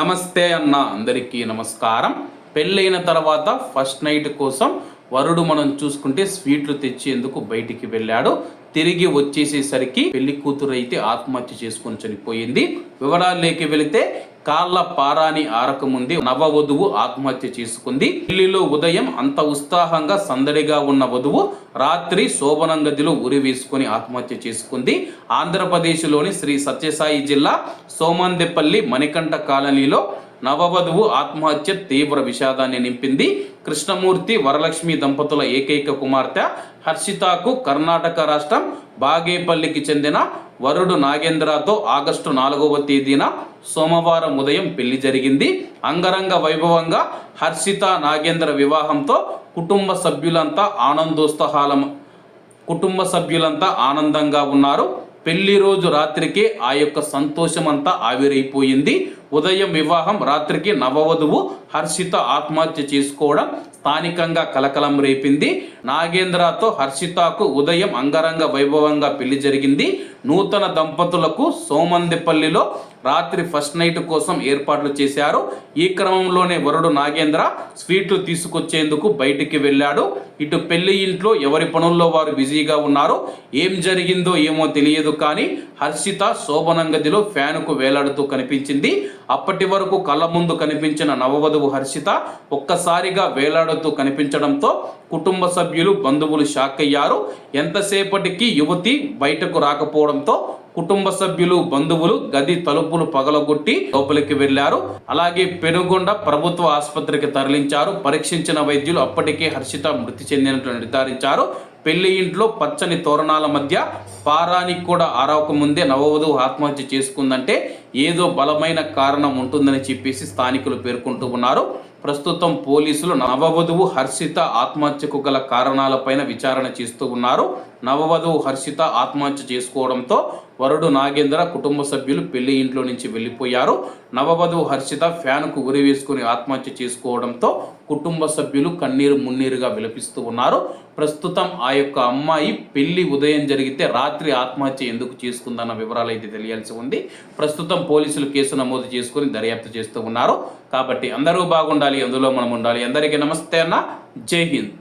నమస్తే అన్న అందరికీ నమస్కారం. పెళ్ళైన తర్వాత ఫస్ట్ నైట్ కోసం వరుడు మనం చూసుకుంటే స్వీట్లు తెచ్చేందుకు బయటికి వెళ్ళాడు. తిరిగి వచ్చేసేసరికి పెళ్ళి కూతురు అయితే ఆత్మహత్య చేసుకొని చనిపోయింది. వివరాల్లోకి వెళితే కాళ్ళ పారాని ఆరకముందే నవవధువు ఆత్మహత్య చేసుకుంది. ఢిల్లీలో ఉదయం అంత ఉత్సాహంగా సందడిగా ఉన్న వధువు రాత్రి శోభనం గదిలో ఉరి వేసుకొని ఆత్మహత్య చేసుకుంది. ఆంధ్రప్రదేశ్లోని శ్రీ సత్యసాయి జిల్లా సోమందెపల్లి మణికంఠ కాలనీలో నవవధువు ఆత్మహత్య తీవ్ర విషాదాన్ని నింపింది. కృష్ణమూర్తి వరలక్ష్మి దంపతుల ఏకైక కుమార్తె హర్షితాకు కర్ణాటక రాష్ట్రం బాగేపల్లికి చెందిన వరుడు నాగేంద్రతో ఆగస్టు నాలుగవ తేదీన సోమవారం ఉదయం పెళ్ళి జరిగింది. అంగరంగ వైభవంగా హర్షిత నాగేంద్ర వివాహంతో కుటుంబ సభ్యులంతా ఆనందోత్సాహాలం కుటుంబ సభ్యులంతా ఆనందంగా ఉన్నారు. పెళ్ళి రోజు రాత్రికే ఆ యొక్క సంతోషమంతా ఆవిరైపోయింది. ఉదయం వివాహం రాత్రికి నవవధువు హర్షిత ఆత్మహత్య చేసుకోవడం స్థానికంగా కలకలం రేపింది. నాగేంద్రతో హర్షితకు ఉదయం అంగరంగ వైభవంగా పెళ్ళి జరిగింది. నూతన దంపతులకు సోమందిపల్లిలో రాత్రి ఫస్ట్ నైట్ కోసం ఏర్పాట్లు చేశారు. ఈ క్రమంలోనే వరుడు నాగేంద్ర స్వీట్లు తీసుకొచ్చేందుకు బయటికి వెళ్ళాడు. ఇటు పెళ్ళి ఇంట్లో ఎవరి పనుల్లో వారు బిజీగా ఉన్నారు? ఏం జరిగిందో ఏమో తెలియదు కానీ హర్షిత శోభనంగదిలో ఫ్యాన్కు వేలాడుతూ కనిపించింది. అప్పటి వరకు కళ్ళ ముందు కనిపించిన నవవధువు హర్షిత ఒక్కసారిగా వేలాడుతూ కనిపించడంతో కుటుంబ సభ్యులు బంధువులు షాక్ అయ్యారు. ఎంతసేపటికి యువతి బయటకు రాకపోవడంతో కుటుంబ సభ్యులు బంధువులు గది తలుపులు పగలగొట్టి లోపలికి వెళ్ళారు అలాగే పెనుగొండ ప్రభుత్వ ఆసుపత్రికి తరలించారు. పరీక్షించిన వైద్యులు అప్పటికే హర్షిత మృతి చెందినట్లు నిర్ధారించారు. పెళ్ళి ఇంట్లో పచ్చని తోరణాల మధ్య పారానికి కూడా ఆరవకముందే నవవధువు ఆత్మహత్య చేసుకుందంటే ఏదో బలమైన కారణం ఉంటుందని చెప్పేసి స్థానికులు పేర్కొంటూ ఉన్నారు. ప్రస్తుతం పోలీసులు నవవధువు హర్షిత ఆత్మహత్యకు గల కారణాలపైన విచారణ చేస్తూ ఉన్నారు. నవవధువు హర్షిత ఆత్మహత్య చేసుకోవడంతో వరుడు నాగేంద్ర కుటుంబ సభ్యులు పెళ్ళి ఇంట్లో నుంచి వెళ్ళిపోయారు. నవవధువు హర్షిత ఫ్యాన్కు ఉరి వేసుకుని ఆత్మహత్య చేసుకోవడంతో కుటుంబ సభ్యులు కన్నీరు మున్నీరుగా విలపిస్తూ ఉన్నారు. ప్రస్తుతం ఆ యొక్క అమ్మాయి పెళ్ళి ఉదయం జరిగితే రాత్రి ఆత్మహత్య ఎందుకు చేసుకుందన్న వివరాలు అయితే తెలియాల్సి ఉంది. ప్రస్తుతం పోలీసులు కేసు నమోదు చేసుకుని దర్యాప్తు చేస్తూ ఉన్నారు. కాబట్టి అందరూ బాగుండాలి అందులో మనం ఉండాలి. అందరికీ నమస్తే అన్న. జై హింద్.